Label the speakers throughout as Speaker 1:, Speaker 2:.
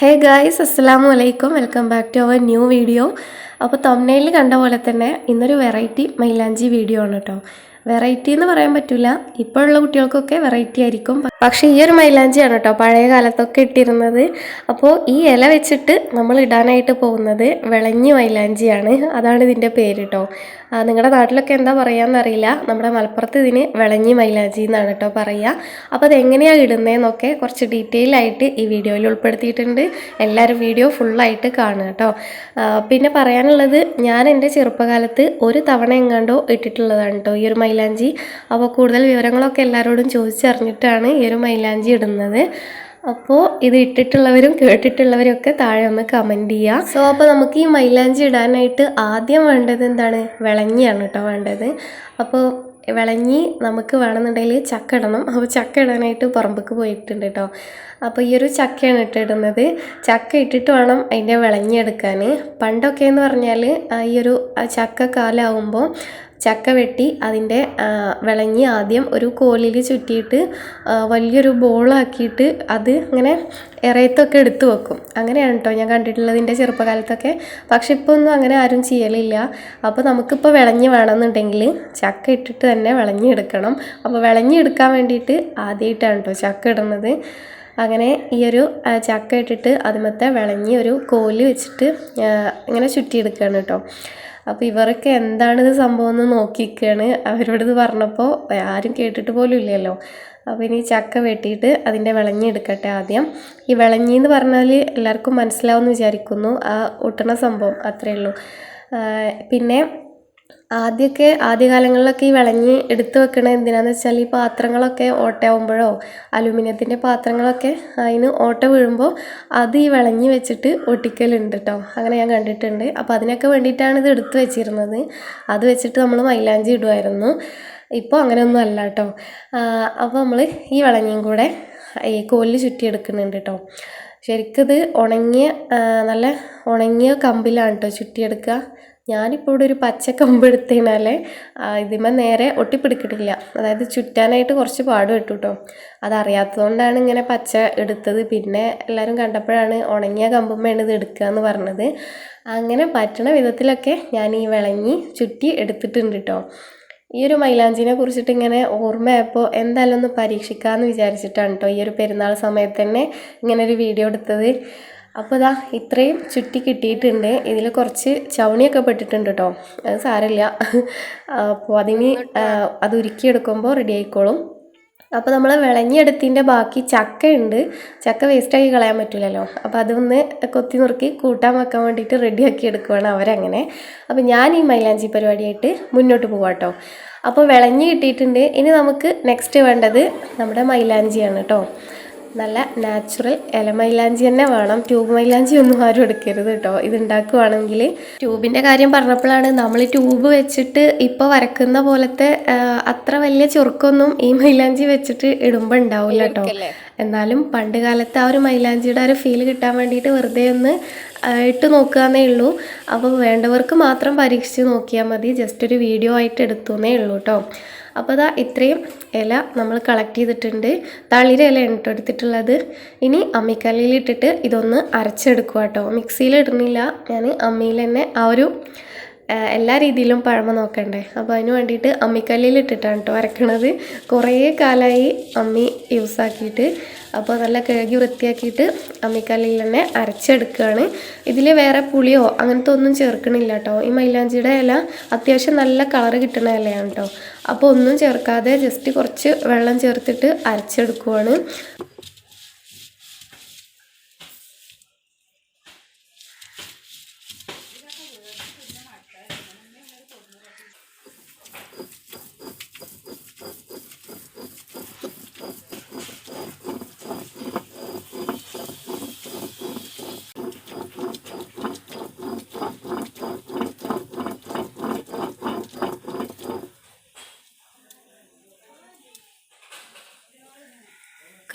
Speaker 1: ഹേ guys അസ്സലാമു അലൈക്കും welcome back to our new video അപ്പോൾ തമ്നയിൽ കണ്ട പോലെ തന്നെ ഇന്നൊരു വെറൈറ്റി മൈലാഞ്ചി വീഡിയോ ആണ് കേട്ടോ. വെറൈറ്റി എന്ന് പറയാൻ പറ്റില്ല ഇപ്പോഴുള്ള കുട്ടികൾക്കൊക്കെ വെറൈറ്റി ആയിരിക്കും. പക്ഷേ ഈ ഒരു മൈലാഞ്ചിയാണ് കേട്ടോ പഴയ കാലത്തൊക്കെ ഇട്ടിരുന്നത്. അപ്പോൾ ഈ ഇല വെച്ചിട്ട് നമ്മൾ ഇടാനായിട്ട് പോകുന്നത് വിളഞ്ഞി മൈലാഞ്ചിയാണ്. അതാണ് ഇതിന്റെ പേര് കേട്ടോ. നിങ്ങളുടെ നാട്ടിലൊക്കെ എന്താ പറയാന്നറിയില്ല നമ്മുടെ മലപ്പുറത്ത് ഇതിന് വിളഞ്ഞി മൈലാഞ്ചി എന്നാണ് കേട്ടോ പറയുക. അപ്പോൾ അതെങ്ങനെയാണ് ഇടുന്നതെന്നൊക്കെ കുറച്ച് ഡീറ്റെയിൽ ആയിട്ട് ഈ വീഡിയോയിൽ ഉൾപ്പെടുത്തിയിട്ടുണ്ട്. എല്ലാവരും വീഡിയോ ഫുള്ളായിട്ട് കാണുക കേട്ടോ. പിന്നെ പറയാനുള്ളത് ഞാൻ എന്റെ ചെറുപ്പകാലത്ത് ഒരു തവണ എങ്ങാണ്ടോ ഇട്ടിട്ടുള്ളതാണ് കേട്ടോ ഈ ഒരു മൈലാഞ്ചി. അപ്പോൾ കൂടുതൽ വിവരങ്ങളൊക്കെ എല്ലാവരോടും ചോദിച്ചറിഞ്ഞിട്ടാണ് ഈ ഒരു മൈലാഞ്ചി ഇടുന്നത്. അപ്പോൾ ഇത് ഇട്ടിട്ടുള്ളവരും കേട്ടിട്ടുള്ളവരും ഒക്കെ താഴെ ഒന്ന് കമന്റ് ചെയ്യുക സോ അപ്പോൾ നമുക്ക് ഈ മൈലാഞ്ചി ഇടാനായിട്ട് ആദ്യം വേണ്ടത് എന്താണ്? വിളഞ്ഞിയാണ് കേട്ടോ വേണ്ടത്. അപ്പോൾ വിളഞ്ഞി നമുക്ക് വേണമെന്നുണ്ടെങ്കിൽ ചക്ക ഇടണം. അപ്പോൾ ചക്ക ഇടാനായിട്ട് പുറമ്പക്ക് പോയിട്ടുണ്ട് കേട്ടോ. അപ്പോൾ ഈ ഒരു ചക്കയാണ് ഇട്ടിടുന്നത് ചക്ക ഇട്ടിട്ട് വേണം അതിന്റെ വിളഞ്ഞെടുക്കാൻ. പണ്ടൊക്കെ എന്ന് പറഞ്ഞാൽ ഈ ഒരു ചക്ക കാലാവുമ്പോൾ ചക്ക വെട്ടി അതിന്റെ വിളഞ്ഞി ആദ്യം ഒരു കോലിൽ ചുറ്റിയിട്ട് വലിയൊരു ബോളാക്കിയിട്ട് അത് ഇങ്ങനെ ഇറയത്തൊക്കെ എടുത്തു വെക്കും. അങ്ങനെയാണ് കേട്ടോ ഞാൻ കണ്ടിട്ടുള്ളത് എന്റെ ചെറുപ്പകാലത്തൊക്കെ. പക്ഷെ ഇപ്പോൾ ഒന്നും അങ്ങനെ ആരും ചെയ്യലില്ല. അപ്പോൾ നമുക്കിപ്പോൾ വിളഞ്ഞ് വേണമെന്നുണ്ടെങ്കിൽ ചക്ക ഇട്ടിട്ട് തന്നെ വിളഞ്ഞി എടുക്കണം അപ്പോൾ വിളഞ്ഞി എടുക്കാൻ വേണ്ടിയിട്ട് ആദ്യമായിട്ടാണ് കേട്ടോ ചക്ക ഇടുന്നത്. അങ്ങനെ ഈ ഒരു ചക്ക ഇട്ടിട്ട് അതുമത്തെ വിളഞ്ഞി ഒരു കോൽ വെച്ചിട്ട് ഇങ്ങനെ ചുറ്റിയെടുക്കുകയാണ് കേട്ടോ അപ്പോൾ എന്താണ് ഇത് സംഭവം എന്ന് നോക്കിയിരിക്കുകയാണ് അവരോട് ഇത് പറഞ്ഞപ്പോൾ ആരും കേട്ടിട്ട് പോലും ഇല്ലല്ലോ. അപ്പോൾ ഇനി ചക്ക വെട്ടിയിട്ട് അതിന്റെ വിളഞ്ഞി എടുക്കട്ടെ ആദ്യം. ഈ വിളഞ്ഞി എന്ന് പറഞ്ഞാൽ എല്ലാവർക്കും മനസ്സിലാവുമെന്ന് വിചാരിക്കുന്നു. ആ ഒട്ടണ സംഭവം അത്രയേ ഉള്ളൂ. പിന്നെ ആദ്യമൊക്കെ ആദ്യകാലങ്ങളിലൊക്കെ ഈ വിളഞ്ഞി എടുത്ത് വെക്കണത് എന്തിനാന്ന് വെച്ചാൽ ഈ പാത്രങ്ങളൊക്കെ ഓട്ടയാവുമ്പോഴോ അലുമിനിയത്തിന്റെ പാത്രങ്ങളൊക്കെ അതിന് ഓട്ട വീഴുമ്പോൾ അത് ഈ വിളഞ്ഞി വെച്ചിട്ട് ഒട്ടിക്കലുണ്ട് കേട്ടോ അങ്ങനെ ഞാൻ കണ്ടിട്ടുണ്ട്. അപ്പോൾ അതിനൊക്കെ വേണ്ടിയിട്ടാണ് ഇത് എടുത്ത് വെച്ചിരുന്നത്. അത് വെച്ചിട്ട് നമ്മൾ മൈലാഞ്ചി ഇടുമായിരുന്നു ഇപ്പോൾ അങ്ങനെയൊന്നും അല്ല കേട്ടോ അപ്പോൾ നമ്മൾ ഈ വിളഞ്ഞിയും കൂടെ ഈ കോലിൽ ചുറ്റിയെടുക്കുന്നുണ്ട് കേട്ടോ ശരിക്കത് ഉണങ്ങിയ നല്ല ഉണങ്ങിയ കമ്പിലാണ് കേട്ടോ ചുറ്റിയെടുക്കുക. ഞാനിപ്പോൾ ഇവിടെ ഒരു പച്ച കമ്പ് ഇതിമ നേരെ ഒട്ടിപ്പിടിക്കിട്ടില്ല. അതായത് ചുറ്റാനായിട്ട് കുറച്ച് പാട് കിട്ടും കേട്ടോ അതറിയാത്തതുകൊണ്ടാണ് ഇങ്ങനെ പച്ച എടുത്തത്. പിന്നെ എല്ലാവരും കണ്ടപ്പോഴാണ് ഉണങ്ങിയ കമ്പുമ്മയാണ് ഇത് എടുക്കുക എന്ന് പറഞ്ഞത്. അങ്ങനെ പറ്റണ വിധത്തിലൊക്കെ ഞാൻ ഈ വിളങ്ങി ചുറ്റി എടുത്തിട്ടുണ്ട് കേട്ടോ ഈ ഒരു മൈലാഞ്ചിനെ കുറിച്ചിട്ട് ഇങ്ങനെ ഓർമ്മയായപ്പോൾ എന്തായാലും ഒന്ന് പരീക്ഷിക്കാമെന്ന് വിചാരിച്ചിട്ടാണ് കേട്ടോ ഈ ഒരു പെരുന്നാൾ സമയത്ത് തന്നെ ഇങ്ങനെ ഒരു വീഡിയോ എടുത്തത്. അപ്പോൾ ഇതാ ഇത്രയും ചുറ്റി കിട്ടിയിട്ടുണ്ട്. ഇതിൽ കുറച്ച് ചവണിയൊക്കെ പെട്ടിട്ടുണ്ട് കേട്ടോ അത് സാരമില്ല. അപ്പോൾ അതിന് അത് ഉരുക്കിയെടുക്കുമ്പോൾ റെഡി ആയിക്കോളും. അപ്പോൾ നമ്മൾ വിളഞ്ഞെടുത്തിന്റെ ബാക്കി ചക്കയുണ്ട്. ചക്ക വേസ്റ്റാക്കി കളയാൻ പറ്റില്ലല്ലോ അപ്പോൾ അതൊന്ന് കൊത്തി നുറുക്കി കൂട്ടാൻ വെക്കാൻ വേണ്ടിയിട്ട് റെഡിയാക്കി എടുക്കുവാണ് അവരങ്ങനെ. അപ്പോൾ ഞാൻ ഈ മൈലാഞ്ചി പരിപാടിയായിട്ട് മുന്നോട്ട് പോവാം കേട്ടോ അപ്പോൾ വിളഞ്ഞ് കിട്ടിയിട്ടുണ്ട്. ഇനി നമുക്ക് നെക്സ്റ്റ് വേണ്ടത് നമ്മുടെ മൈലാഞ്ചിയാണ് കേട്ടോ നല്ല നാച്ചുറൽ ഇല മൈലാഞ്ചി തന്നെ വേണം. ട്യൂബ് മൈലാഞ്ചി ഒന്നും ആരും എടുക്കരുത് കേട്ടോ ഇത് ഉണ്ടാക്കുവാണെങ്കിൽ ട്യൂബിന്റെ കാര്യം പറഞ്ഞപ്പോഴാണ് നമ്മൾ ട്യൂബ് വെച്ചിട്ട് ഇപ്പോൾ വരക്കുന്ന പോലത്തെ അത്ര വലിയ ചുരുക്കൊന്നും ഈ മൈലാഞ്ചി വെച്ചിട്ട് ഇടുമ്പോൾ ഉണ്ടാവില്ല കേട്ടോ എന്നാലും പണ്ട് കാലത്ത് ആ ഒരു മൈലാഞ്ചിയുടെ ആ ഒരു ഫീൽ കിട്ടാൻ വേണ്ടിയിട്ട് വെറുതെ ഒന്ന് ആ, നോക്കുകയെന്നേ ഉള്ളൂ. അപ്പോൾ വേണ്ടവർക്ക് മാത്രം പരീക്ഷിച്ച് നോക്കിയാൽ മതി. ജസ്റ്റ് ഒരു വീഡിയോ ആയിട്ട് എടുത്തുന്നേ ഉള്ളൂ കേട്ടോ അപ്പോൾ അതാ ഇത്രയും ഇല നമ്മൾ കളക്ട് ചെയ്തിട്ടുണ്ട്. തളിര ഇല കേട്ടോ എടുത്തിട്ടുള്ളത്. ഇനി അമ്മിക്കല്ലിൽ ഇട്ടിട്ട് ഇതൊന്ന് അരച്ചെടുക്കുക കേട്ടോ മിക്സിയിൽ ഇടുന്നില്ല. ഞാൻ അമ്മിയിൽ തന്നെ ആ ഒരു എല്ലാ രീതിയിലും പഴമ നോക്കണ്ടേ. അപ്പോൾ അതിന് വേണ്ടിയിട്ട് അമ്മിക്കല്ലിൽ ഇട്ടിട്ടാണ് കേട്ടോ അരക്കണത്. കുറേ കാലമായി അമ്മി യൂസ് ആക്കിയിട്ട് അപ്പോൾ നല്ല കഴുകി വൃത്തിയാക്കിയിട്ട് അമ്മിക്കല്ലിൽ തന്നെ അരച്ചെടുക്കുകയാണ്. ഇതിൽ വേറെ പുളിയോ അങ്ങനത്തെ ഒന്നും ചേർക്കണില്ല കേട്ടോ. ഈ മൈലാഞ്ചിയുടെ ഇല അത്യാവശ്യം നല്ല കളറ് കിട്ടുന്ന ഇലയാണ് കേട്ടോ. അപ്പോൾ ഒന്നും ചേർക്കാതെ ജസ്റ്റ് കുറച്ച് വെള്ളം ചേർത്തിട്ട് അരച്ചെടുക്കുവാണ്.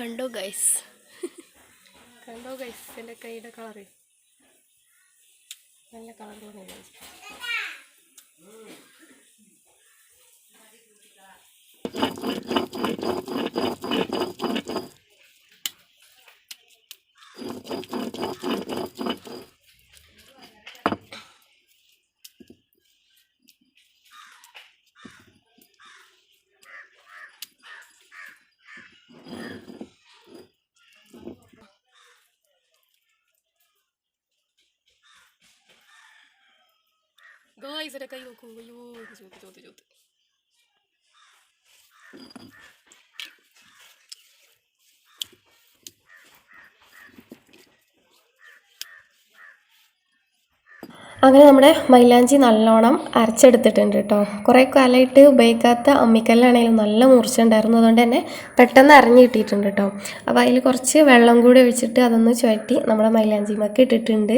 Speaker 1: കണ്ടോ ഗൈസ് കണ്ടോ ഗൈസ് എന്റെ കൈയുടെ കളറ് നല്ല കളർ
Speaker 2: ഗായ്സ് എന്റെ കൈ നോക്കൂ അയ്യോ ഇത് ചോത്ത് ചോത്ത്
Speaker 1: അങ്ങനെ നമ്മുടെ മൈലാഞ്ചി നല്ലോണം അരച്ചെടുത്തിട്ടുണ്ട് കേട്ടോ. കുറേ കാലമായിട്ട് ഉപയോഗിക്കാത്ത അമ്മിക്കല്ലാണെങ്കിലും നല്ല മൂർച്ച ഉണ്ടായിരുന്നു. അതുകൊണ്ട് തന്നെ പെട്ടെന്ന് അരഞ്ഞു കിട്ടിയിട്ടുണ്ട് കേട്ടോ. അപ്പോൾ അതിൽ കുറച്ച് വെള്ളം കൂടി ഒഴിച്ചിട്ട് അതൊന്ന് ചുവറ്റി നമ്മുടെ മൈലാഞ്ചി മൈലാഞ്ചിമൊക്കെ ഇട്ടിട്ടുണ്ട്.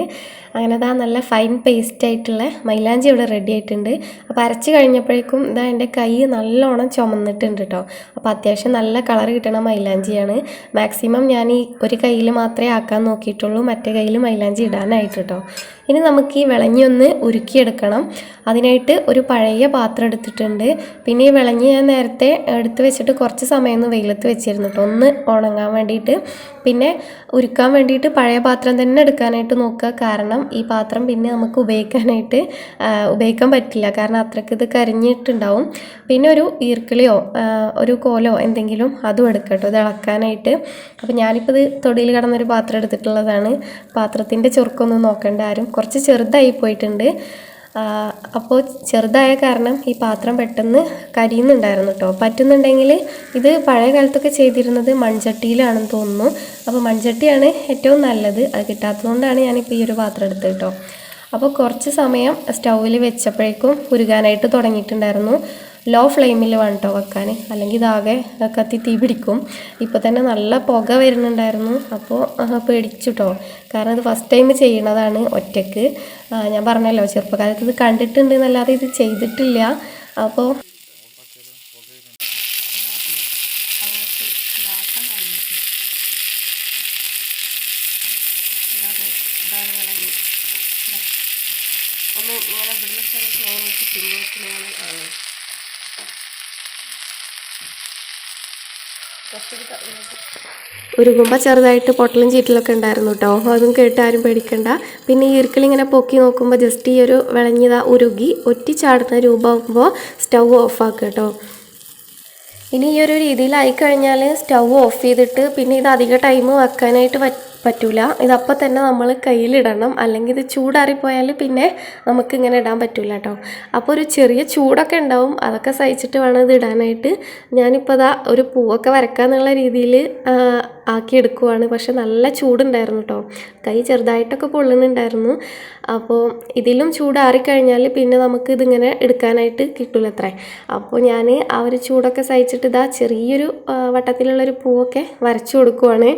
Speaker 1: അങ്ങനെ അതാ നല്ല ഫൈൻ പേസ്റ്റ് ആയിട്ടുള്ള മൈലാഞ്ചി ഇവിടെ റെഡി ആയിട്ടുണ്ട്. അപ്പോൾ അരച്ച് കഴിഞ്ഞപ്പോഴേക്കും ഇതാ എന്റെ കൈ നല്ലോണം ചുമന്നിട്ടുണ്ട് കേട്ടോ. അപ്പോൾ അത്യാവശ്യം നല്ല കളർ കിട്ടണ മൈലാഞ്ചിയാണ്. മാക്സിമം ഞാൻ ഈ ഒരു കയ്യിൽ മാത്രമേ ആക്കാൻ നോക്കിയിട്ടുള്ളൂ. മറ്റേ കയ്യിൽ മൈലാഞ്ചി ഇടാനായിട്ട് കേട്ടോ. ഇനി നമുക്ക് ഈ വിളഞ്ഞി ഒന്ന് ഉരുക്കിയെടുക്കണം. അതിനായിട്ട് ഒരു പഴയ പാത്രം എടുത്തിട്ടുണ്ട്. പിന്നെ ഈ വിളഞ്ഞി ഞാൻ നേരത്തെ എടുത്ത് വെച്ചിട്ട് കുറച്ച് സമയം ഒന്ന് വെയിലത്ത് വെച്ചിരുന്നു ഒന്ന് ഉണങ്ങാൻ വേണ്ടിയിട്ട്. പിന്നെ ഉരുക്കാൻ വേണ്ടിയിട്ട് പഴയ പാത്രം തന്നെ എടുക്കാനായിട്ട് നോക്കുക. കാരണം ഈ പാത്രം പിന്നെ നമുക്ക് ഉപയോഗിക്കാനായിട്ട് ഉപയോഗിക്കാൻ പറ്റില്ല. കാരണം അത്രയ്ക്ക് ഇത് കരിഞ്ഞിട്ടുണ്ടാവും. പിന്നെ ഒരു ഈർക്കിളിയോ ഒരു കോലോ എന്തെങ്കിലും അതും എടുക്കട്ടോ ഇത് ഇളക്കാനായിട്ട്. അപ്പോൾ ഞാനിപ്പോൾ ഇത് തൊടിയിൽ കിടന്നൊരു പാത്രം എടുത്തിട്ടുള്ളതാണ്. പാത്രത്തിന്റെ ചുരുക്കൊന്നും നോക്കേണ്ട. ആരും കുറച്ച് ചെറുതായി പോയിട്ടുണ്ട്. അപ്പോൾ ചെറുതായ കാരണം ഈ പാത്രം പെട്ടെന്ന് കരിയുന്നുണ്ടായിരുന്നു കേട്ടോ. പറ്റുന്നുണ്ടെങ്കിൽ ഇത് പഴയ കാലത്തൊക്കെ ചെയ്തിരുന്നത് മൺചട്ടിയിലാണെന്ന് തോന്നുന്നു. അപ്പോൾ മൺചട്ടിയാണ് ഏറ്റവും നല്ലത്. അത് കിട്ടാത്തതുകൊണ്ടാണ് ഞാനിപ്പോൾ ഈ ഒരു പാത്രം എടുത്തത് കേട്ടോ. അപ്പോൾ കുറച്ച് സമയം സ്റ്റൗവിൽ വെച്ചപ്പോഴേക്കും ഉരുകാനായിട്ട് തുടങ്ങിയിട്ടുണ്ടായിരുന്നു. ലോ ഫ്ലെയിമിൽ വേണം കേട്ടോ വെക്കാൻ അല്ലെങ്കിൽ ഇതാകെ കത്തി തീ പിടിക്കും. ഇപ്പോൾ തന്നെ നല്ല പുക വരുന്നുണ്ടായിരുന്നു. അപ്പോൾ പേടിച്ചിട്ടോ. കാരണം ഇത് ഫസ്റ്റ് ടൈം ചെയ്യണതാണ് ഒറ്റയ്ക്ക് ഞാൻ പറഞ്ഞല്ലോ ചെറുപ്പക്കാലത്ത് ഇത് കണ്ടിട്ടുണ്ട് എന്നല്ലാതെ ഇത് ചെയ്തിട്ടില്ല. അപ്പോൾ.
Speaker 2: ഒന്ന് ഇങ്ങനെ ഇവിടുന്ന് ഫ്ലോർ വെച്ച് പിന്നോട്ട് ആണ് കുറച്ചൊരു ക-
Speaker 1: ഉരുകുമ്പോൾ ചെറുതായിട്ട് പൊട്ടലും ചീറ്റലൊക്കെ ഉണ്ടായിരുന്നു കേട്ടോ അതും കേട്ട് ആരും പേടിക്കണ്ട. പിന്നെ ഈ ഇങ്ങനെ പൊക്കി നോക്കുമ്പോൾ ജസ്റ്റ് ഈ ഒരു വിളഞ്ഞത ഉരുകി ഒറ്റിച്ചാടുന്ന രൂപമാകുമ്പോൾ സ്റ്റൗ ഓഫ് കേട്ടോ ഇനി ഈ ഒരു രീതിയിലായി കഴിഞ്ഞാൽ സ്റ്റൗ ഓഫ് ചെയ്തിട്ട് പിന്നെ ഇത് അധിക ടൈം വെക്കാനായിട്ട് പറ്റൂല. ഇതപ്പോൾ തന്നെ നമ്മൾ കയ്യിലിടണം. അല്ലെങ്കിൽ ഇത് ചൂടാറിപ്പോയാൽ പിന്നെ നമുക്ക് ഇങ്ങനെ ഇടാൻ പറ്റൂല കേട്ടോ അപ്പോൾ ഒരു ചെറിയ ചൂടൊക്കെ ഉണ്ടാവും. അതൊക്കെ സഹിച്ചിട്ട് വേണം ഇത് ഇടാനായിട്ട്. ഞാനിപ്പോൾ ദാ ഒരു പൂവൊക്കെ വരക്കാന്നുള്ള രീതിയിൽ ആക്കിയെടുക്കുവാണ് പക്ഷെ നല്ല ചൂടുണ്ടായിരുന്നു കേട്ടോ കൈ ചെറുതായിട്ടൊക്കെ പൊള്ളുന്നുണ്ടായിരുന്നു. അപ്പോൾ ഇതിലും ചൂടാറിക്കഴിഞ്ഞാൽ പിന്നെ നമുക്ക് ഇതിങ്ങനെ എടുക്കാനായിട്ട് കിട്ടില്ല അത്രേ അപ്പോൾ ഞാൻ ആ ഒരു ചൂടൊക്കെ സഹിച്ചിട്ട് ഇതാ ചെറിയൊരു വട്ടത്തിലുള്ളൊരു പൂവൊക്കെ വരച്ചു കൊടുക്കുവാണ്.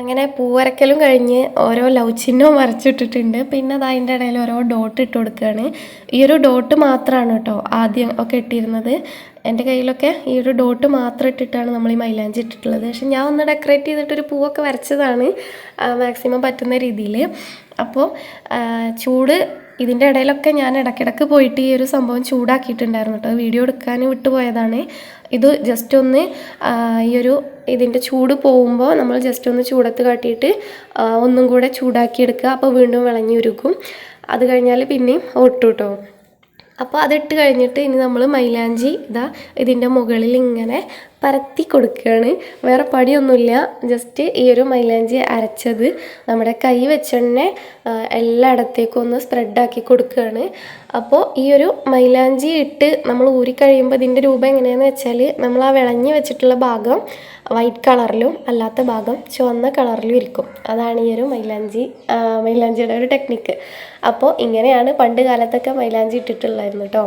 Speaker 1: അങ്ങനെ പൂവരക്കലും കഴിഞ്ഞ് ഓരോ ലവ് ചിഹ്നവും വരച്ചിട്ടിട്ടുണ്ട്. പിന്നെ അത് അതിന്റെ ഇടയിൽ ഓരോ ഡോട്ട് ഇട്ട് കൊടുക്കുകയാണ്. ഈ ഒരു ഡോട്ട് മാത്രമാണ് കേട്ടോ ആദ്യം ഒക്കെ ഇട്ടിരുന്നത്. എന്റെ കയ്യിലൊക്കെ ഈ ഒരു ഡോട്ട് മാത്രം ഇട്ടിട്ടാണ് നമ്മൾ ഈ മൈലാഞ്ചി ഇട്ടിട്ടുള്ളത്. പക്ഷെ ഞാൻ ഒന്ന് ഡെക്കറേറ്റ് ചെയ്തിട്ടൊരു പൂവൊക്കെ വരച്ചതാണ് മാക്സിമം പറ്റുന്ന രീതിയിൽ. അപ്പോൾ ചൂട് ഇതിന്റെ ഇടയിലൊക്കെ ഞാൻ ഇടയ്ക്കിടയ്ക്ക് പോയിട്ട് ഈ ഒരു സംഭവം ചൂടാക്കിയിട്ടുണ്ടായിരുന്നു കേട്ടോ. വീഡിയോ എടുക്കാൻ വിട്ടുപോയതാണ്. ഇത് ജസ്റ്റ് ഒന്ന് ഈ ഒരു ഇതിന്റെ ചൂട് പോകുമ്പോൾ നമ്മൾ ജസ്റ്റ് ഒന്ന് ചൂടത്ത് കാട്ടിയിട്ട് ഒന്നും കൂടെ ചൂടാക്കിയെടുക്കുക. അപ്പോൾ വീണ്ടും വിളഞ്ഞുരുക്കും അത് കഴിഞ്ഞാൽ പിന്നെയും ഒട്ടു കേട്ടോ അപ്പോൾ അതിട്ട് കഴിഞ്ഞിട്ട് ഇനി നമ്മൾ മൈലാഞ്ചി ഇതാ ഇതിന്റെ മുകളിൽ ഇങ്ങനെ പരത്തി കൊടുക്കുകയാണ്. വേറെ പടിയൊന്നുമില്ല ജസ്റ്റ് ഈ ഒരു മൈലാഞ്ചി അരച്ചത് നമ്മുടെ കൈ വെച്ച് തന്നെ എല്ലായിടത്തേക്കും ഒന്ന് സ്പ്രെഡാക്കി കൊടുക്കുകയാണ്. അപ്പോൾ ഈ ഒരു മൈലാഞ്ചി ഇട്ട് നമ്മൾ ഊരി കഴിയുമ്പോൾ ഇതിന്റെ രൂപം എങ്ങനെയാണെന്ന് വെച്ചാൽ നമ്മൾ ആ വിളഞ്ഞ് വെച്ചിട്ടുള്ള ഭാഗം വൈറ്റ് കളറിലും അല്ലാത്ത ഭാഗം ചുവന്ന കളറിലും ഇരിക്കും. അതാണ് ഈ ഒരു മൈലാഞ്ചി മൈലാഞ്ചിയുടെ ഒരു ടെക്നിക്ക് അപ്പോൾ ഇങ്ങനെയാണ് പണ്ട് കാലത്തൊക്കെ മൈലാഞ്ചി ഇട്ടിട്ടുള്ളായിരുന്നു കേട്ടോ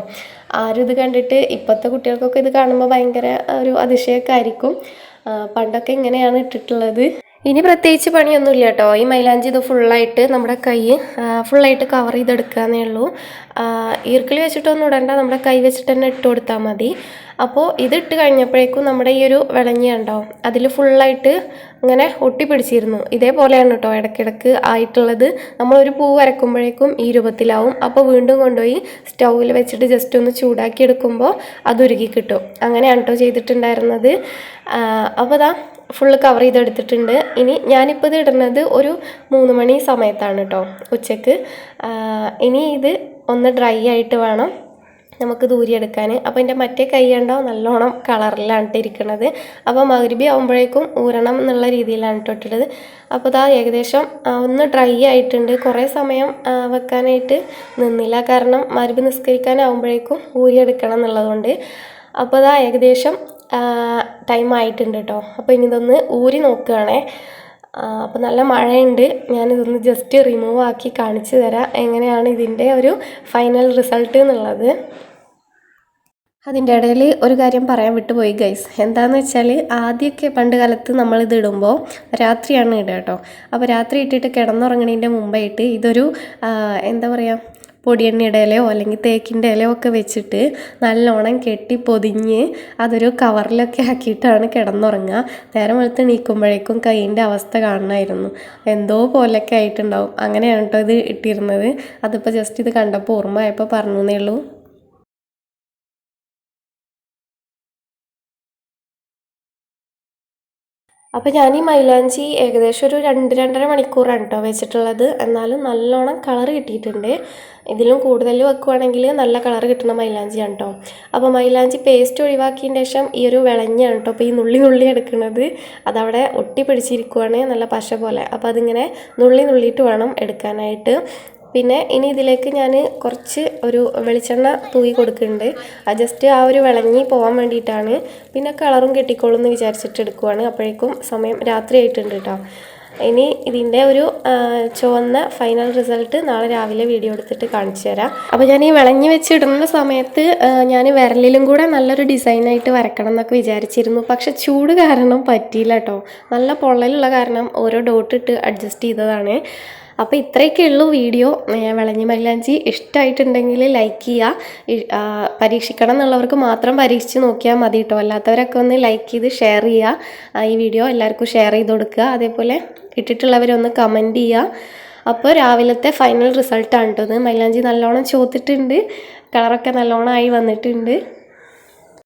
Speaker 1: ആരും ഇത് കണ്ടിട്ട് ഇപ്പോഴത്തെ കുട്ടികൾക്കൊക്കെ ഇത് കാണുമ്പോൾ ഭയങ്കര ഒരു അതിശയമൊക്കെ ആയിരിക്കും. പണ്ടൊക്കെ ഇങ്ങനെയാണ് ഇട്ടിട്ടുള്ളത്. ഇനി പ്രത്യേകിച്ച് പണിയൊന്നുമില്ല കേട്ടോ. ഈ മൈലാഞ്ചി ഇത് ഫുള്ളായിട്ട് നമ്മുടെ കൈ ഫുള്ളായിട്ട് കവർ ചെയ്തെടുക്കാന്നേ ഉള്ളൂ. ഈർക്കിളി വെച്ചിട്ടൊന്നും ഇടണ്ട. നമ്മുടെ കൈ വെച്ചിട്ട് തന്നെ ഇട്ട് കൊടുത്താൽ മതി. അപ്പോൾ ഇത് ഇട്ട് കഴിഞ്ഞപ്പോഴേക്കും നമ്മുടെ ഈ ഒരു വിളഞ്ഞി ഉണ്ടാവും അതിൽ ഫുള്ളായിട്ട് ഇങ്ങനെ ഒട്ടിപ്പിടിച്ചിരുന്നു. ഇതേപോലെയാണ് കേട്ടോ ഇടയ്ക്കിടയ്ക്ക് ആയിട്ടുള്ളത്. നമ്മളൊരു പൂ വരക്കുമ്പോഴേക്കും ഈ രൂപത്തിലാവും. അപ്പോൾ വീണ്ടും കൊണ്ടുപോയി സ്റ്റൗവിൽ വെച്ചിട്ട് ജസ്റ്റ് ഒന്ന് ചൂടാക്കി എടുക്കുമ്പോൾ അത് ഉരുകി കിട്ടും. അങ്ങനെയാണ് കേട്ടോ ചെയ്തിട്ടുണ്ടായിരുന്നത്. അപ്പോൾ ദാ ഫുള്ള് കവർ ചെയ്തെടുത്തിട്ടുണ്ട്. ഇനി ഞാനിപ്പോൾ ഇത് ഇടുന്നത് ഒരു മൂന്ന് മണി സമയത്താണ് കേട്ടോ ഉച്ചയ്ക്ക്. ഇനി ഇത് ഒന്ന് ഡ്രൈ ആയിട്ട് വേണം നമുക്ക് ദൂരിയെടുക്കാൻ അപ്പോൾ എന്റെ മറ്റേ കൈ നല്ലോണം കളറിലാണ് ഇട്ടിരിക്കുന്നത് അപ്പോൾ മകരുബി ആകുമ്പോഴേക്കും ഊരണം എന്നുള്ള രീതിയിലാണ് ട്ടോ ഇട്ടത് അപ്പോൾ ഇതാ ഏകദേശം ഒന്ന് ഡ്രൈ ആയിട്ടുണ്ട്. കുറേ സമയം വെക്കാനായിട്ട് നിന്നില്ല. കാരണം മകരുബി നിസ്കരിക്കാനാവുമ്പോഴേക്കും ഊരിയെടുക്കണം എന്നുള്ളതുകൊണ്ട്. അപ്പോൾ ഇതാ ഏകദേശം ടൈം ആയിട്ടുണ്ട് കേട്ടോ അപ്പോൾ ഇനി ഇതൊന്ന് ഊരി നോക്കുകയാണേ. അപ്പോൾ നല്ല മഴയുണ്ട്. ഞാനിതൊന്ന് ജസ്റ്റ് റിമൂവ് ആക്കി കാണിച്ചു തരാം. എങ്ങനെയാണ് ഇതിന്റെ ഒരു ഫൈനൽ റിസൾട്ട് എന്നുള്ളത്. അതിന്റെ ഇടയിൽ ഒരു കാര്യം പറയാൻ വിട്ടുപോയി ഗൈസ് എന്താന്ന് വെച്ചാൽ ആദ്യമൊക്കെ പണ്ട് കാലത്ത് നമ്മളിത് ഇടുമ്പോൾ രാത്രിയാണ് ഇടുക കേട്ടോ. അപ്പോൾ രാത്രി ഇട്ടിട്ട് കിടന്നുറങ്ങണതിന്റെ മുമ്പായിട്ട് ഇതൊരു എന്താ പറയുക പൊടിയെണ്ണയുടെ ഇലയോ അല്ലെങ്കിൽ തേക്കിന്റെ ഇലയോ ഒക്കെ വെച്ചിട്ട് നല്ലോണം കെട്ടി പൊതിഞ്ഞ് അതൊരു കവറിലൊക്കെ ആക്കിയിട്ടാണ് കിടന്നുറങ്ങുക. നേരം വെളുത്ത് നീക്കുമ്പോഴേക്കും കൈയിന്റെ അവസ്ഥ കാണണമായിരുന്നു. എന്തോ പോലൊക്കെ ആയിട്ടുണ്ടാവും. അങ്ങനെയാണ് കേട്ടോ ഇത് ഇട്ടിരുന്നത്. അതിപ്പോൾ ജസ്റ്റ് ഇത് കണ്ടപ്പോൾ ഓർമ്മ ആയപ്പോൾ പറഞ്ഞു എന്നേ ഉള്ളൂ. അപ്പോൾ ഞാൻ ഈ മൈലാഞ്ചി ഏകദേശം ഒരു രണ്ട് രണ്ടര മണിക്കൂറാണ് കേട്ടോ വെച്ചിട്ടുള്ളത്. എന്നാലും നല്ലോണം കളർ കിട്ടിയിട്ടുണ്ട്. ഇതിലും കൂടുതൽ വെക്കുവാണെങ്കിൽ നല്ല കളർ കിട്ടുന്ന മൈലാഞ്ചിയാണ് കേട്ടോ അപ്പോൾ മൈലാഞ്ചി പേസ്റ്റ് ഒഴിവാക്കിയതിന് ശേഷം ഈ ഒരു വിളഞ്ഞാണ് കേട്ടോ അപ്പോൾ ഈ നുള്ളി നുള്ളി എടുക്കുന്നത്. അതവിടെ ഒട്ടി പിടിച്ചിരിക്കുവാണ് നല്ല പശ പോലെ. അപ്പോൾ അതിങ്ങനെ നുള്ളി നുള്ളിയിട്ട് വേണം എടുക്കാനായിട്ട്. പിന്നെ ഇനി ഇതിലേക്ക് ഞാൻ കുറച്ച് ഒരു വെളിച്ചെണ്ണ തൂകി കൊടുക്കുന്നുണ്ട്. അത് ജസ്റ്റ് ആ ഒരു വിളങ്ങി പോകാൻ വേണ്ടിയിട്ടാണ്. പിന്നെ കളറും കെട്ടിക്കോളും എന്ന് വിചാരിച്ചിട്ട് എടുക്കുവാണ്. അപ്പോഴേക്കും സമയം രാത്രി ആയിട്ടുണ്ട് കേട്ടോ ഇനി ഇതിന്റെ ഒരു ചുവന്ന ഫൈനൽ റിസൾട്ട് നാളെ രാവിലെ വീഡിയോ എടുത്തിട്ട് കാണിച്ചു തരാം. അപ്പോൾ ഞാൻ ഈ വിളഞ്ഞു വെച്ചിടുന്ന സമയത്ത് ഞാൻ വിരലിലും കൂടെ നല്ലൊരു ഡിസൈനായിട്ട് വരക്കണം എന്നൊക്കെ വിചാരിച്ചിരുന്നു. പക്ഷെ ചൂട് കാരണം പറ്റിയില്ല കേട്ടോ നല്ല പൊള്ളലുള്ള കാരണം ഓരോ ഡോട്ടിട്ട് അഡ്ജസ്റ്റ് ചെയ്തതാണ്. അപ്പോൾ ഇത്രയൊക്കെ ഉള്ളൂ വീഡിയോ. വിളഞ്ഞി മൈലാഞ്ചി ഇഷ്ടമായിട്ടുണ്ടെങ്കിൽ ലൈക്ക് ചെയ്യുക പരീക്ഷിക്കണം എന്നുള്ളവർക്ക് മാത്രം പരീക്ഷിച്ച് നോക്കിയാൽ മതി കേട്ടോ അല്ലാത്തവരൊക്കെ ഒന്ന് ലൈക്ക് ചെയ്ത് ഷെയർ ചെയ്യുക ഈ വീഡിയോ എല്ലാവർക്കും ഷെയർ ചെയ്ത് കൊടുക്കുക. അതേപോലെ ഇട്ടിട്ടുള്ളവരൊന്ന് കമന്റ് ചെയ്യുക അപ്പോൾ രാവിലത്തെ ഫൈനൽ റിസൾട്ടാണ് കേട്ടോ ഇത്. മൈലാഞ്ചി നല്ലോണം ചോത്തിട്ടുണ്ട് കളറൊക്കെ നല്ലോണം ആയി വന്നിട്ടുണ്ട്.